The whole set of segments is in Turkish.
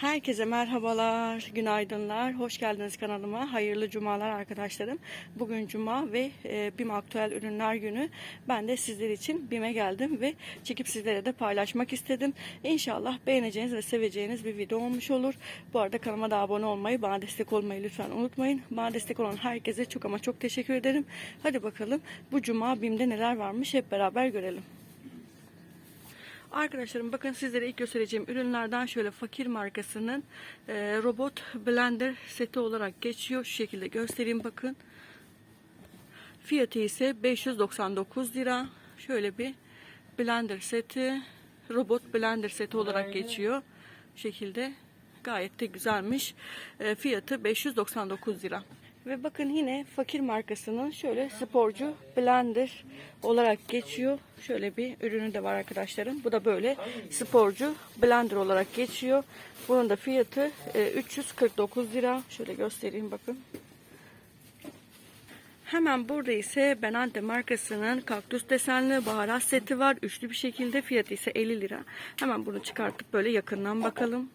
Herkese merhabalar, günaydınlar, hoş geldiniz kanalıma. Hayırlı cumalar arkadaşlarım. Bugün cuma ve e, BİM aktüel ürünler günü. Ben de sizler için BİM'e geldim ve çekip sizlere de paylaşmak istedim. İnşallah beğeneceğiniz ve seveceğiniz bir video olmuş olur. Bu arada kanalıma da abone olmayı, bana destek olmayı lütfen unutmayın. Bana destek olan herkese çok ama çok teşekkür ederim. Hadi bakalım bu cuma BİM'de neler varmış hep beraber görelim. Arkadaşlarım bakın sizlere ilk göstereceğim ürünlerden şöyle fakir markasının e, robot blender seti olarak geçiyor. Şu şekilde göstereyim bakın. Fiyatı ise 599 lira. Şöyle bir blender seti, robot blender seti olarak geçiyor. Şu şekilde gayet de güzelmiş. E, fiyatı 599 lira. Ve bakın yine fakir markasının şöyle sporcu blender olarak geçiyor. Şöyle bir ürünü de var arkadaşlarım. Bu da böyle sporcu blender olarak geçiyor. Bunun da fiyatı e, 349 lira. Şöyle göstereyim bakın. Hemen burada ise Benante markasının kaktüs desenli baharat seti var. Üçlü bir şekilde fiyatı ise 50 lira. Hemen bunu çıkartıp böyle yakından bakalım.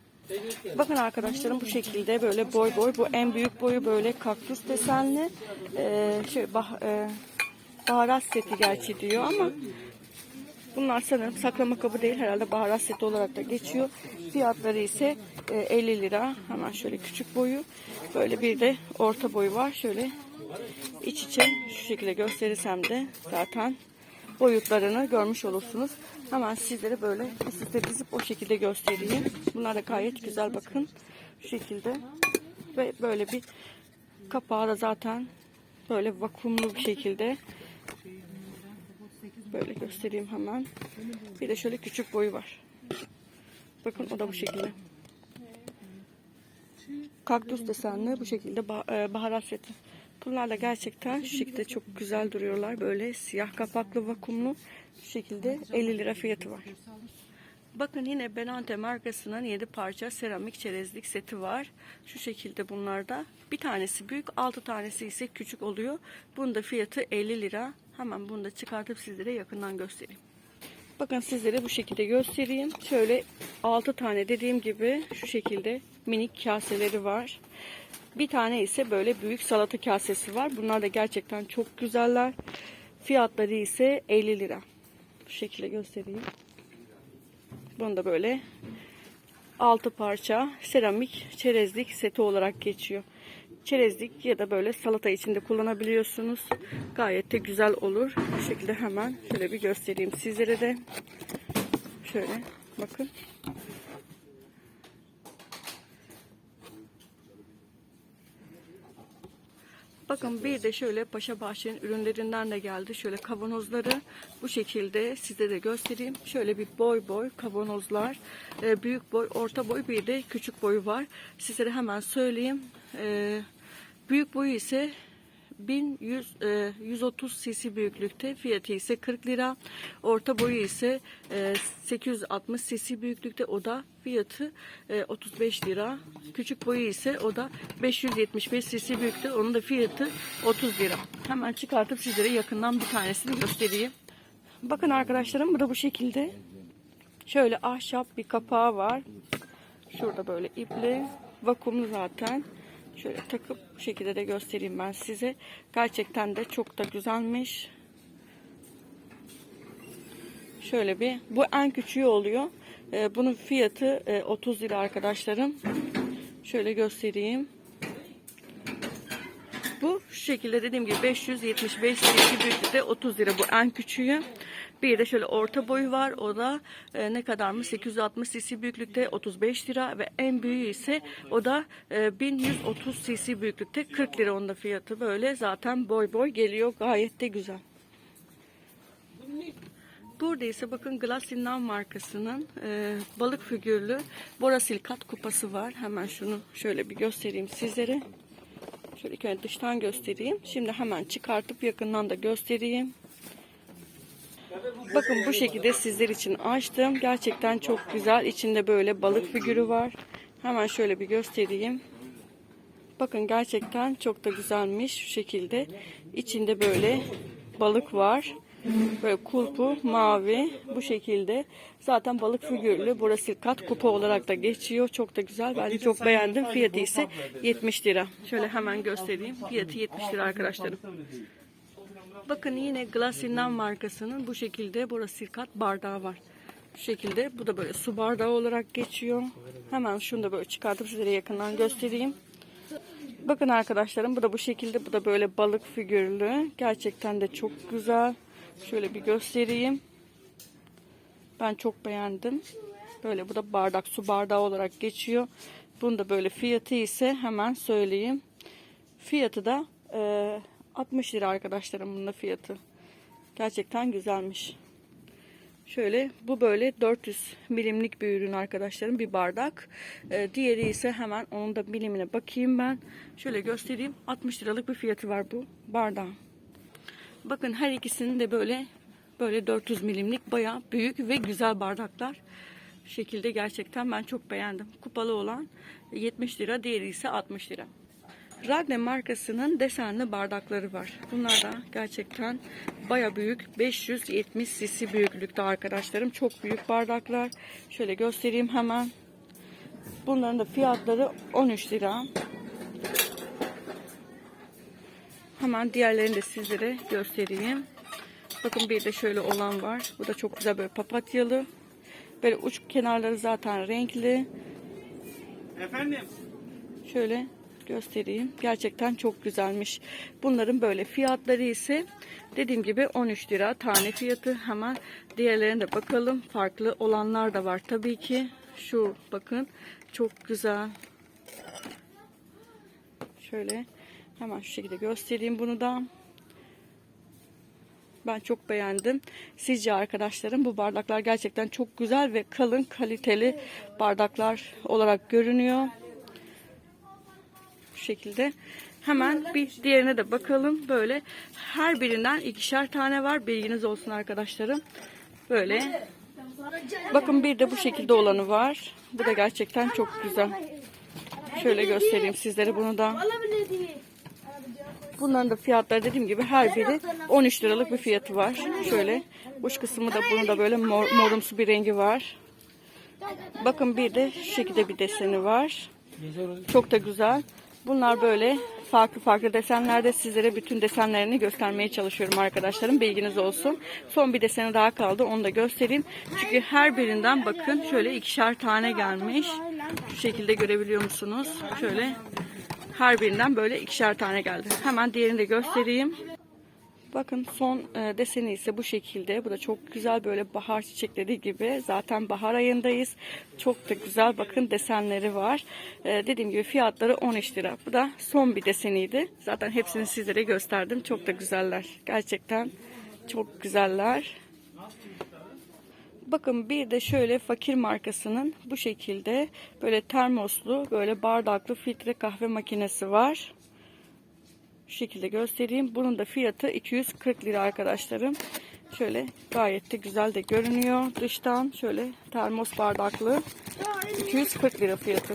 Bakın arkadaşlarım bu şekilde böyle boy boy. Bu en büyük boyu böyle kaktüs desenli. Ee, şey, bah, e, baharat seti gerçi diyor ama bunlar sanırım saklama kabı değil herhalde baharat seti olarak da geçiyor. Fiyatları ise e, 50 lira. Hemen şöyle küçük boyu. Böyle bir de orta boyu var. Şöyle iç içe şu şekilde gösterirsem de zaten boyutlarını görmüş olursunuz. Hemen sizlere böyle üst dizip o şekilde göstereyim. Bunlar da gayet güzel bakın. Şu şekilde. Ve böyle bir kapağı da zaten böyle vakumlu bir şekilde. Böyle göstereyim hemen. Bir de şöyle küçük boyu var. Bakın o da bu şekilde. Kaktüs desenli bu şekilde e, baharat seti. Bunlar da gerçekten şu şekilde çok güzel duruyorlar. Böyle siyah kapaklı vakumlu. Şu şekilde 50 lira fiyatı var. Bakın yine Benante markasının 7 parça seramik çerezlik seti var. Şu şekilde bunlarda. Bir tanesi büyük, 6 tanesi ise küçük oluyor. Bunun da fiyatı 50 lira. Hemen bunu da çıkartıp sizlere yakından göstereyim. Bakın sizlere bu şekilde göstereyim. Şöyle 6 tane dediğim gibi şu şekilde minik kaseleri var. Bir tane ise böyle büyük salata kasesi var. Bunlar da gerçekten çok güzeller. Fiyatları ise 50 lira. Bu şekilde göstereyim. Bunu da böyle 6 parça seramik çerezlik seti olarak geçiyor. Çerezlik ya da böyle salata içinde kullanabiliyorsunuz. Gayet de güzel olur. Bu şekilde hemen şöyle bir göstereyim sizlere de. Şöyle bakın. Bakın bir de şöyle Paşa Bahçe'nin ürünlerinden de geldi. Şöyle kavanozları bu şekilde size de göstereyim. Şöyle bir boy boy kavanozlar. Ee, büyük boy, orta boy bir de küçük boyu var. Sizlere hemen söyleyeyim. Ee, büyük boyu ise 1100 e, 130 cc büyüklükte fiyatı ise 40 lira. Orta boyu ise e, 860 cc büyüklükte o da fiyatı e, 35 lira. Küçük boyu ise o da 575 cc büyüklükte onun da fiyatı 30 lira. Hemen çıkartıp sizlere yakından bir tanesini göstereyim. Bakın arkadaşlarım bu da bu şekilde. Şöyle ahşap bir kapağı var. Şurada böyle ipli vakumlu zaten. Şöyle takıp bu şekilde de göstereyim ben size. Gerçekten de çok da güzelmiş. Şöyle bir bu en küçüğü oluyor. Ee, bunun fiyatı e, 30 lira arkadaşlarım. Şöyle göstereyim. Bu şu şekilde dediğim gibi 575 cc büyüklükte 30 lira bu en küçüğü. Bir de şöyle orta boyu var. O da e, ne kadar mı? 860 cc büyüklükte 35 lira ve en büyüğü ise o da e, 1130 cc büyüklükte 40 lira onun da fiyatı böyle zaten boy boy geliyor. Gayet de güzel. Burada ise bakın Glassin'dan markasının e, balık figürlü Borasil kupası var. Hemen şunu şöyle bir göstereyim sizlere. Şöyle ilk dıştan göstereyim. Şimdi hemen çıkartıp yakından da göstereyim. Bakın bu şekilde sizler için açtım. Gerçekten çok güzel. İçinde böyle balık figürü var. Hemen şöyle bir göstereyim. Bakın gerçekten çok da güzelmiş şu şekilde. İçinde böyle balık var. Böyle kulpu mavi bu şekilde. Zaten balık figürlü. Burası kat kupa olarak da geçiyor. Çok da güzel. Ben de çok beğendim. Fiyatı ise 70 lira. Şöyle hemen göstereyim. Fiyatı 70 lira arkadaşlarım. Bakın yine Glasin'den markasının bu şekilde burası kat bardağı var. Bu şekilde bu da böyle su bardağı olarak geçiyor. Hemen şunu da böyle çıkartıp sizlere yakından göstereyim. Bakın arkadaşlarım bu da bu şekilde bu da böyle balık figürlü. Gerçekten de çok güzel. Şöyle bir göstereyim. Ben çok beğendim. Böyle bu da bardak su bardağı olarak geçiyor. Bunun da böyle fiyatı ise hemen söyleyeyim. Fiyatı da 60 lira arkadaşlarım bunun fiyatı. Gerçekten güzelmiş. Şöyle bu böyle 400 milimlik bir ürün arkadaşlarım bir bardak. Ee, diğeri ise hemen onun da milimine bakayım ben. Şöyle göstereyim 60 liralık bir fiyatı var bu bardağın. Bakın her ikisinin de böyle böyle 400 milimlik bayağı büyük ve güzel bardaklar. Şekilde gerçekten ben çok beğendim. Kupalı olan 70 lira diğeri ise 60 lira. Ragne markasının desenli bardakları var. Bunlar da gerçekten baya büyük. 570 cc büyüklükte arkadaşlarım. Çok büyük bardaklar. Şöyle göstereyim hemen. Bunların da fiyatları 13 lira. Hemen diğerlerini de sizlere göstereyim. Bakın bir de şöyle olan var. Bu da çok güzel böyle papatyalı. Böyle uç kenarları zaten renkli. Efendim? Şöyle göstereyim. Gerçekten çok güzelmiş. Bunların böyle fiyatları ise dediğim gibi 13 lira tane fiyatı. Hemen diğerlerine de bakalım. Farklı olanlar da var tabii ki. Şu bakın çok güzel. Şöyle hemen şu şekilde göstereyim bunu da. Ben çok beğendim. Sizce arkadaşlarım bu bardaklar gerçekten çok güzel ve kalın kaliteli bardaklar olarak görünüyor. Şekilde. Hemen bir diğerine de bakalım. Böyle her birinden ikişer tane var. Bilginiz olsun arkadaşlarım. Böyle. Bakın bir de bu şekilde olanı var. Bu da gerçekten çok güzel. Şöyle göstereyim sizlere bunu da. Bunların da fiyatları dediğim gibi her biri 13 liralık bir fiyatı var. Şöyle uç kısmı da bunun da böyle mor, morumsu bir rengi var. Bakın bir de şu şekilde bir deseni var. Çok da güzel. Bunlar böyle farklı farklı desenlerde sizlere bütün desenlerini göstermeye çalışıyorum arkadaşlarım. Bilginiz olsun. Son bir deseni daha kaldı. Onu da göstereyim. Çünkü her birinden bakın şöyle ikişer tane gelmiş. Şu şekilde görebiliyor musunuz? Şöyle her birinden böyle ikişer tane geldi. Hemen diğerini de göstereyim. Bakın son e, deseni ise bu şekilde. Bu da çok güzel böyle bahar çiçekleri gibi. Zaten bahar ayındayız. Çok da güzel bakın desenleri var. E, dediğim gibi fiyatları 13 lira. Bu da son bir deseniydi. Zaten hepsini sizlere gösterdim. Çok da güzeller. Gerçekten çok güzeller. Bakın bir de şöyle fakir markasının bu şekilde böyle termoslu böyle bardaklı filtre kahve makinesi var. Şu şekilde göstereyim. Bunun da fiyatı 240 lira arkadaşlarım. Şöyle gayet de güzel de görünüyor. Dıştan şöyle termos bardaklı. 240 lira fiyatı.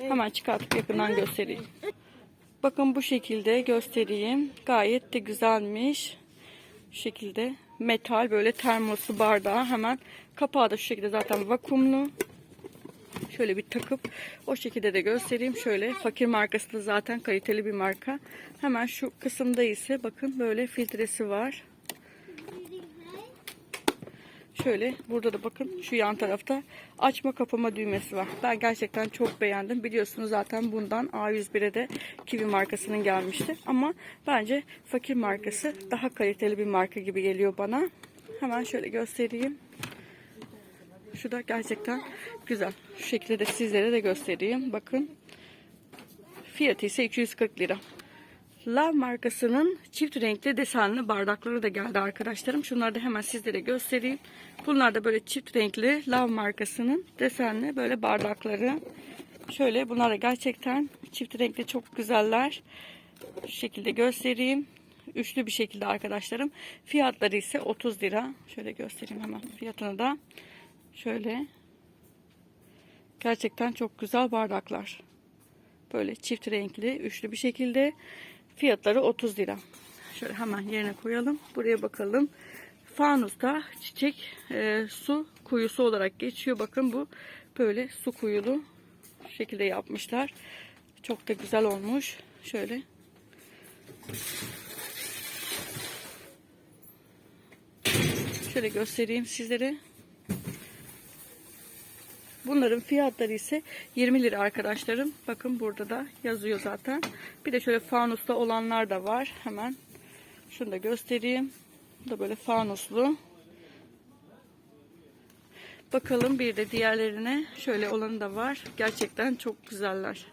Hemen çıkartıp yakından göstereyim. Bakın bu şekilde göstereyim. Gayet de güzelmiş. Şu şekilde metal böyle termoslu bardağı hemen kapağı da şu şekilde zaten vakumlu. Şöyle bir takıp o şekilde de göstereyim. Şöyle fakir markası da zaten kaliteli bir marka. Hemen şu kısımda ise bakın böyle filtresi var. Şöyle burada da bakın şu yan tarafta açma kapama düğmesi var. Ben gerçekten çok beğendim. Biliyorsunuz zaten bundan A101'e de Kiwi markasının gelmişti. Ama bence fakir markası daha kaliteli bir marka gibi geliyor bana. Hemen şöyle göstereyim. Şu da gerçekten güzel. Şu şekilde de sizlere de göstereyim. Bakın. Fiyatı ise 240 lira. Love markasının çift renkli desenli bardakları da geldi arkadaşlarım. Şunları da hemen sizlere göstereyim. Bunlar da böyle çift renkli Love markasının desenli böyle bardakları. Şöyle bunlar da gerçekten çift renkli çok güzeller. Şu şekilde göstereyim. Üçlü bir şekilde arkadaşlarım. Fiyatları ise 30 lira. Şöyle göstereyim hemen fiyatını da. Şöyle. Gerçekten çok güzel bardaklar. Böyle çift renkli, üçlü bir şekilde. Fiyatları 30 lira. Şöyle hemen yerine koyalım. Buraya bakalım. Fanusta çiçek e, su kuyusu olarak geçiyor. Bakın bu böyle su kuyulu şekilde yapmışlar. Çok da güzel olmuş. Şöyle. Şöyle göstereyim sizlere. Bunların fiyatları ise 20 lira arkadaşlarım. Bakın burada da yazıyor zaten. Bir de şöyle fanusta olanlar da var. Hemen şunu da göstereyim. Bu da böyle fanuslu. Bakalım bir de diğerlerine şöyle olanı da var. Gerçekten çok güzeller.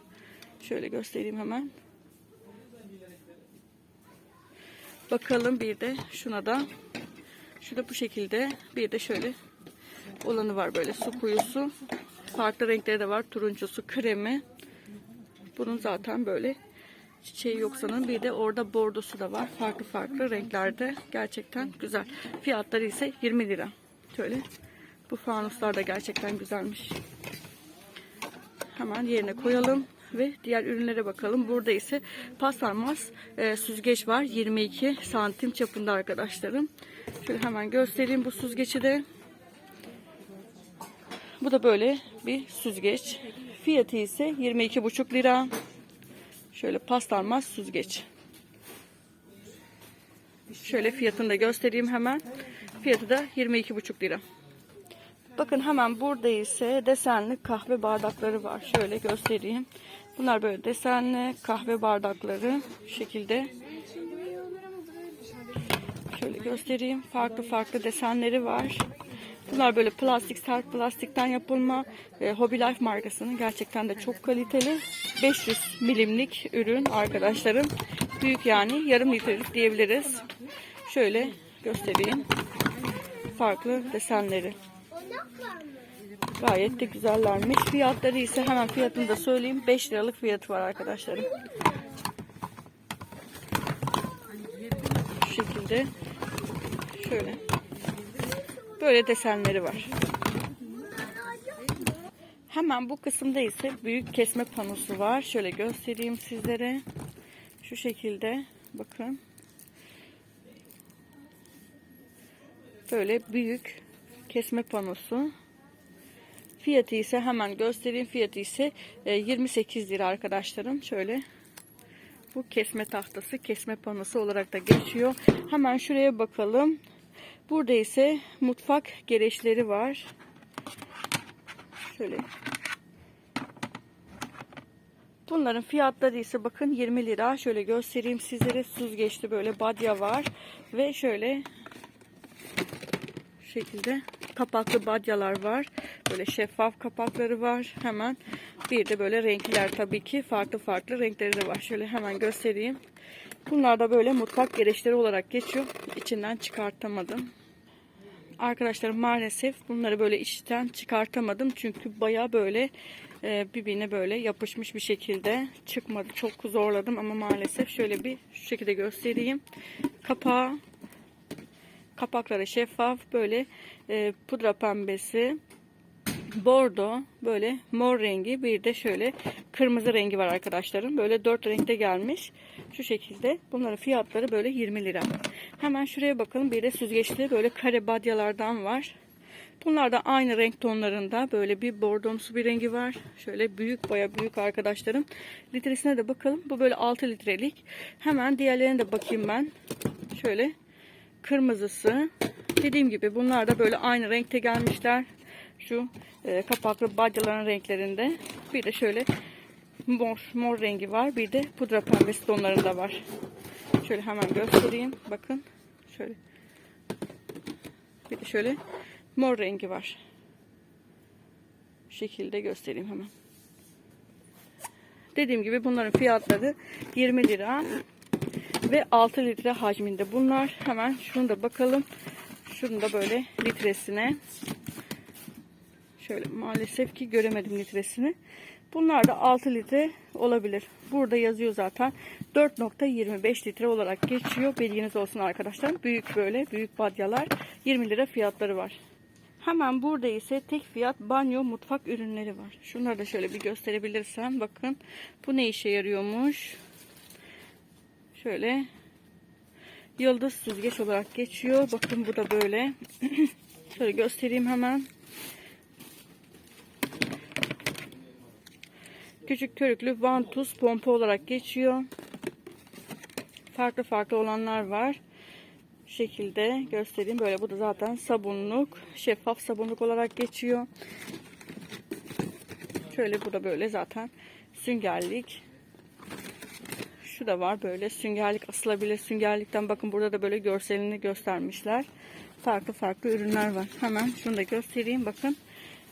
Şöyle göstereyim hemen. Bakalım bir de şuna da. Şu bu şekilde. Bir de şöyle olanı var böyle su kuyusu. Farklı renkleri de var. Turuncusu, kremi. Bunun zaten böyle çiçeği yok sanırım. Bir de orada bordosu da var. Farklı farklı renklerde. Gerçekten güzel. Fiyatları ise 20 lira. Şöyle. Bu fanuslar da gerçekten güzelmiş. Hemen yerine koyalım ve diğer ürünlere bakalım. Burada ise paslanmaz e, süzgeç var. 22 santim çapında arkadaşlarım. Şöyle hemen göstereyim bu süzgeci de. Bu da böyle bir süzgeç. Fiyatı ise 22,5 lira. Şöyle paslanmaz süzgeç. Şöyle fiyatını da göstereyim hemen. Fiyatı da 22,5 lira. Bakın hemen burada ise desenli kahve bardakları var. Şöyle göstereyim. Bunlar böyle desenli kahve bardakları şekilde. Şöyle göstereyim. Farklı farklı desenleri var. Bunlar böyle plastik, sert plastikten yapılma e, Hobby Life markasının gerçekten de çok kaliteli. 500 milimlik ürün arkadaşlarım. Büyük yani yarım litrelik diyebiliriz. Şöyle göstereyim. Farklı desenleri. Gayet de güzellermiş. Fiyatları ise hemen fiyatını da söyleyeyim. 5 liralık fiyatı var arkadaşlarım. Şu şekilde. Şöyle. Böyle desenleri var. Hemen bu kısımda ise büyük kesme panosu var. Şöyle göstereyim sizlere. Şu şekilde. Bakın. Böyle büyük kesme panosu. Fiyatı ise hemen göstereyim. Fiyatı ise e, 28 lira arkadaşlarım. Şöyle bu kesme tahtası, kesme panosu olarak da geçiyor. Hemen şuraya bakalım. Burada ise mutfak gereçleri var. Şöyle. Bunların fiyatları ise bakın 20 lira. Şöyle göstereyim sizlere. Süzgeçli böyle badya var. Ve şöyle şekilde kapaklı badyalar var. Böyle şeffaf kapakları var. Hemen bir de böyle renkler tabii ki farklı farklı renkleri de var. Şöyle hemen göstereyim. Bunlar da böyle mutfak gereçleri olarak geçiyor. İçinden çıkartamadım. Arkadaşlar maalesef bunları böyle içten çıkartamadım. Çünkü baya böyle e, birbirine böyle yapışmış bir şekilde çıkmadı. Çok zorladım ama maalesef şöyle bir şu şekilde göstereyim. Kapağı kapakları şeffaf böyle e, pudra pembesi bordo böyle mor rengi bir de şöyle kırmızı rengi var arkadaşlarım. Böyle dört renkte gelmiş. Şu şekilde. Bunların fiyatları böyle 20 lira. Hemen şuraya bakalım. Bir de süzgeçli böyle kare badyalardan var. Bunlar da aynı renk tonlarında. Böyle bir bordomsu bir rengi var. Şöyle büyük baya büyük arkadaşlarım. Litresine de bakalım. Bu böyle 6 litrelik. Hemen diğerlerine de bakayım ben. Şöyle kırmızısı. Dediğim gibi bunlar da böyle aynı renkte gelmişler. Şu e, kapaklı badyaların renklerinde. Bir de şöyle mor, mor rengi var. Bir de pudra pembesi tonlarında var. Şöyle hemen göstereyim. Bakın. Şöyle. Bir de şöyle mor rengi var. Şekilde göstereyim hemen. Dediğim gibi bunların fiyatları 20 lira ve 6 litre hacminde bunlar. Hemen şunu da bakalım. Şunu da böyle litresine. Şöyle maalesef ki göremedim litresini. Bunlar da 6 litre olabilir. Burada yazıyor zaten. 4.25 litre olarak geçiyor. Bilginiz olsun arkadaşlar. Büyük böyle büyük badyalar 20 lira fiyatları var. Hemen burada ise tek fiyat banyo mutfak ürünleri var. Şunları da şöyle bir gösterebilirsem bakın. Bu ne işe yarıyormuş? Şöyle Yıldız süzgeç olarak geçiyor. Bakın bu da böyle. Şöyle göstereyim hemen. Küçük körüklü vantuz pompa olarak geçiyor. Farklı farklı olanlar var. Şu şekilde göstereyim. Böyle bu da zaten sabunluk. Şeffaf sabunluk olarak geçiyor. Şöyle bu da böyle zaten süngerlik. Şu da var böyle süngerlik asılabilir. Süngerlikten bakın burada da böyle görselini göstermişler. Farklı farklı ürünler var. Hemen şunu da göstereyim bakın.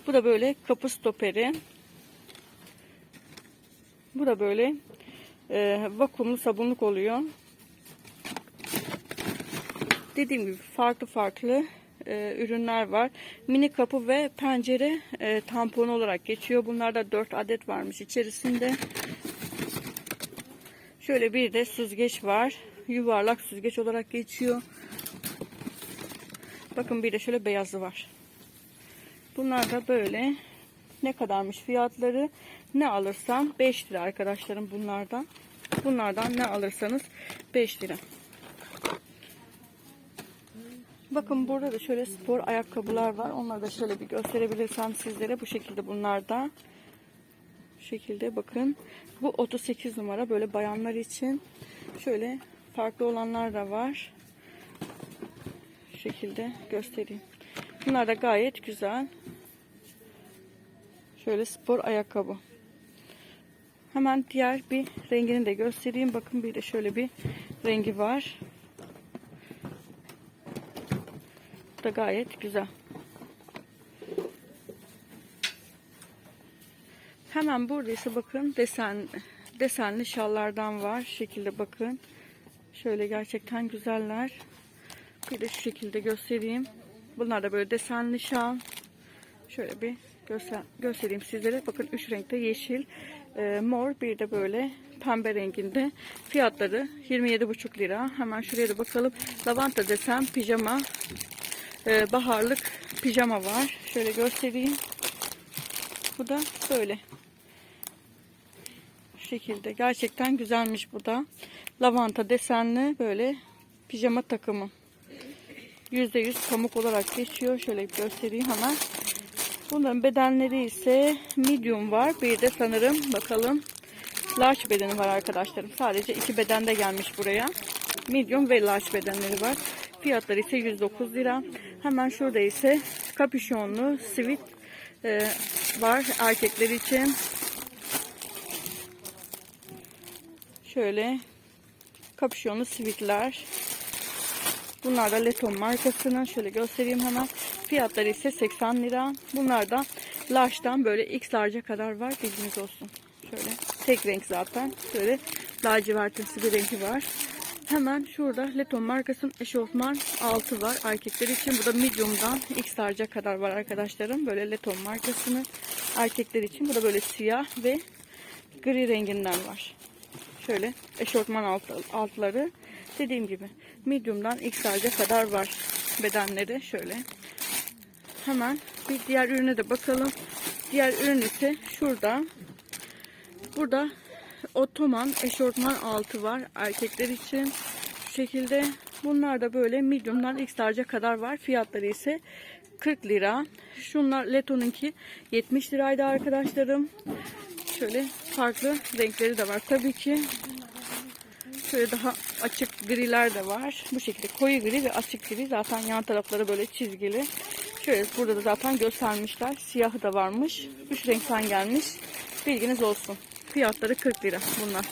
Bu da böyle kapı stoperi. Bu da böyle e, vakumlu sabunluk oluyor. Dediğim gibi farklı farklı e, ürünler var. Mini kapı ve pencere e, tampon olarak geçiyor. Bunlarda 4 adet varmış içerisinde. Şöyle bir de süzgeç var. Yuvarlak süzgeç olarak geçiyor. Bakın bir de şöyle beyazı var. Bunlar da böyle. Ne kadarmış fiyatları? Ne alırsam 5 lira arkadaşlarım bunlardan. Bunlardan ne alırsanız 5 lira. Bakın burada da şöyle spor ayakkabılar var. Onları da şöyle bir gösterebilirsem sizlere. Bu şekilde bunlar da. Bu şekilde bakın. Bu 38 numara böyle bayanlar için. Şöyle farklı olanlar da var. Şekilde göstereyim. Bunlar da gayet güzel. Şöyle spor ayakkabı. Hemen diğer bir rengini de göstereyim. Bakın bir de şöyle bir rengi var. Bu da gayet güzel. Hemen burada ise bakın desen desenli şallardan var. Şu şekilde bakın. Şöyle gerçekten güzeller. Bir de şu şekilde göstereyim. Bunlar da böyle desenli şal. Şöyle bir göster göstereyim sizlere. Bakın üç renkte yeşil, e, mor bir de böyle pembe renginde. Fiyatları 27,5 lira. Hemen şuraya da bakalım. Lavanta desen pijama e, baharlık pijama var. Şöyle göstereyim. Bu da böyle. Şu şekilde. Gerçekten güzelmiş bu da. Lavanta desenli böyle pijama takımı. %100 pamuk olarak geçiyor. Şöyle göstereyim hemen. Bunların bedenleri ise medium var. Bir de sanırım bakalım large bedeni var arkadaşlarım. Sadece iki bedende gelmiş buraya. Medium ve large bedenleri var. Fiyatları ise 109 lira. Hemen şurada ise kapüşonlu sivit e, var erkekler için. Şöyle kapüşonlu sivitler. Bunlar da Leton markasının. Şöyle göstereyim hemen. Fiyatları ise 80 lira. Bunlar da large'dan böyle x large'a kadar var. Bilginiz olsun. Şöyle tek renk zaten. Şöyle lacivertimsi bir rengi var. Hemen şurada Leton markasının eşofman altı var erkekler için. Bu da medium'dan x large'a kadar var arkadaşlarım. Böyle Leton markasının erkekler için. Bu da böyle siyah ve gri renginden var. Şöyle eşofman alt, altları. Dediğim gibi medium'dan x large'a kadar var bedenleri. Şöyle. Hemen bir diğer ürüne de bakalım. Diğer ürün ise şurada. Burada otoman eşortman altı var erkekler için. Şu şekilde bunlar da böyle medium'dan x large'a kadar var. Fiyatları ise 40 lira. Şunlar Leto'nunki 70 liraydı arkadaşlarım. Şöyle farklı renkleri de var. Tabii ki şöyle daha açık griler de var. Bu şekilde koyu gri ve açık gri. Zaten yan tarafları böyle çizgili. Şöyle burada da zaten göstermişler. Siyahı da varmış. Üç renkten gelmiş. Bilginiz olsun. Fiyatları 40 lira bunlar.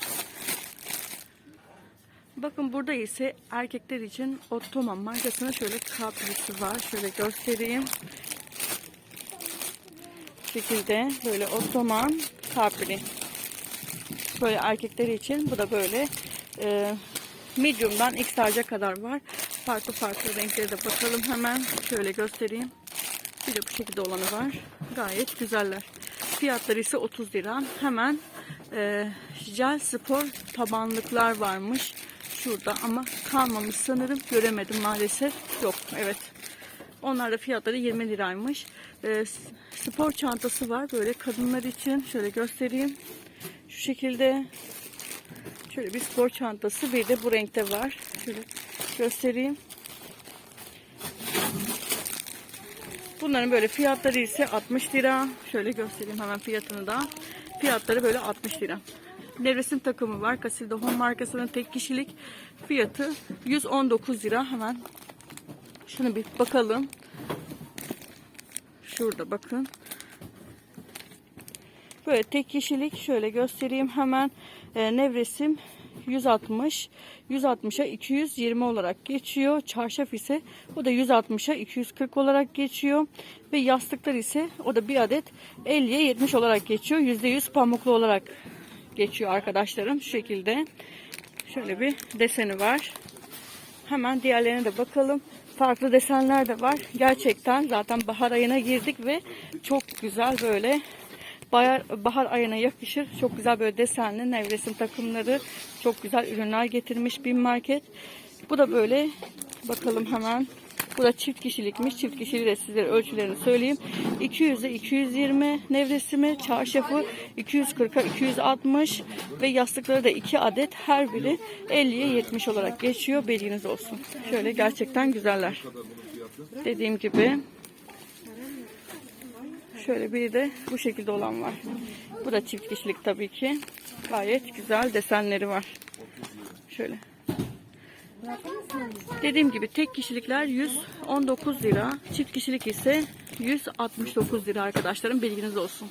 Bakın burada ise erkekler için Ottoman markasının şöyle kaprisi var. Şöyle göstereyim. Şekilde böyle Ottoman kapri. Böyle erkekler için bu da böyle e, medium'dan x large'a kadar var. Farklı farklı renkleri de bakalım hemen. Şöyle göstereyim. Bir de bu şekilde olanı var. Gayet güzeller. Fiyatları ise 30 lira. Hemen e, jel spor tabanlıklar varmış. Şurada ama kalmamış sanırım. Göremedim maalesef. Yok evet. Onlar da fiyatları 20 liraymış. E, spor çantası var. Böyle kadınlar için. Şöyle göstereyim. Şu şekilde Şöyle bir spor çantası bir de bu renkte var. Şöyle göstereyim. Bunların böyle fiyatları ise 60 lira. Şöyle göstereyim hemen fiyatını da. Fiyatları böyle 60 lira. Nevresim takımı var. Casilda Home markasının tek kişilik fiyatı 119 lira. Hemen şunu bir bakalım. Şurada bakın. Böyle tek kişilik şöyle göstereyim hemen. Ee, nevresim 160 160'a 220 olarak geçiyor. Çarşaf ise o da 160'a 240 olarak geçiyor. Ve yastıklar ise o da bir adet 50'ye 70 olarak geçiyor. %100 pamuklu olarak geçiyor arkadaşlarım. Şu şekilde. Şöyle bir deseni var. Hemen diğerlerine de bakalım. Farklı desenler de var. Gerçekten zaten bahar ayına girdik ve çok güzel böyle bahar, bahar ayına yakışır. Çok güzel böyle desenli nevresim takımları. Çok güzel ürünler getirmiş bir market. Bu da böyle bakalım hemen. Bu da çift kişilikmiş. Çift kişiliği de sizlere ölçülerini söyleyeyim. 200'e 220 nevresimi, çarşafı 240'a 260 ve yastıkları da 2 adet. Her biri 50'ye 70 olarak geçiyor. Bilginiz olsun. Şöyle gerçekten güzeller. Dediğim gibi Şöyle bir de bu şekilde olan var. Bu da çift kişilik tabii ki. Gayet güzel desenleri var. Şöyle. Dediğim gibi tek kişilikler 119 lira. Çift kişilik ise 169 lira arkadaşlarım bilginiz olsun.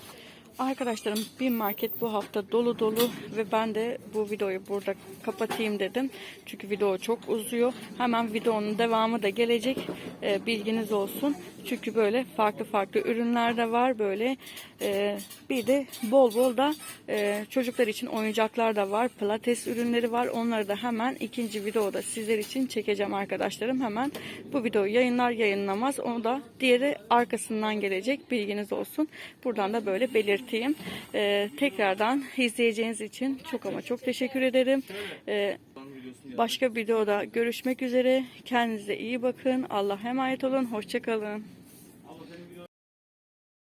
Arkadaşlarım bir market bu hafta dolu dolu ve ben de bu videoyu burada kapatayım dedim. Çünkü video çok uzuyor. Hemen videonun devamı da gelecek. Ee, bilginiz olsun. Çünkü böyle farklı farklı ürünler de var böyle. Ee, bir de bol bol da e, çocuklar için oyuncaklar da var. Pilates ürünleri var. Onları da hemen ikinci videoda sizler için çekeceğim arkadaşlarım. Hemen bu videoyu yayınlar yayınlamaz. Onu da diğeri arkasından gelecek. Bilginiz olsun. Buradan da böyle belirteyim. Ee, tekrardan izleyeceğiniz için çok ama çok teşekkür ederim. Ee, Başka videoda görüşmek üzere. Kendinize iyi bakın. Allah'a emanet olun. Hoşçakalın.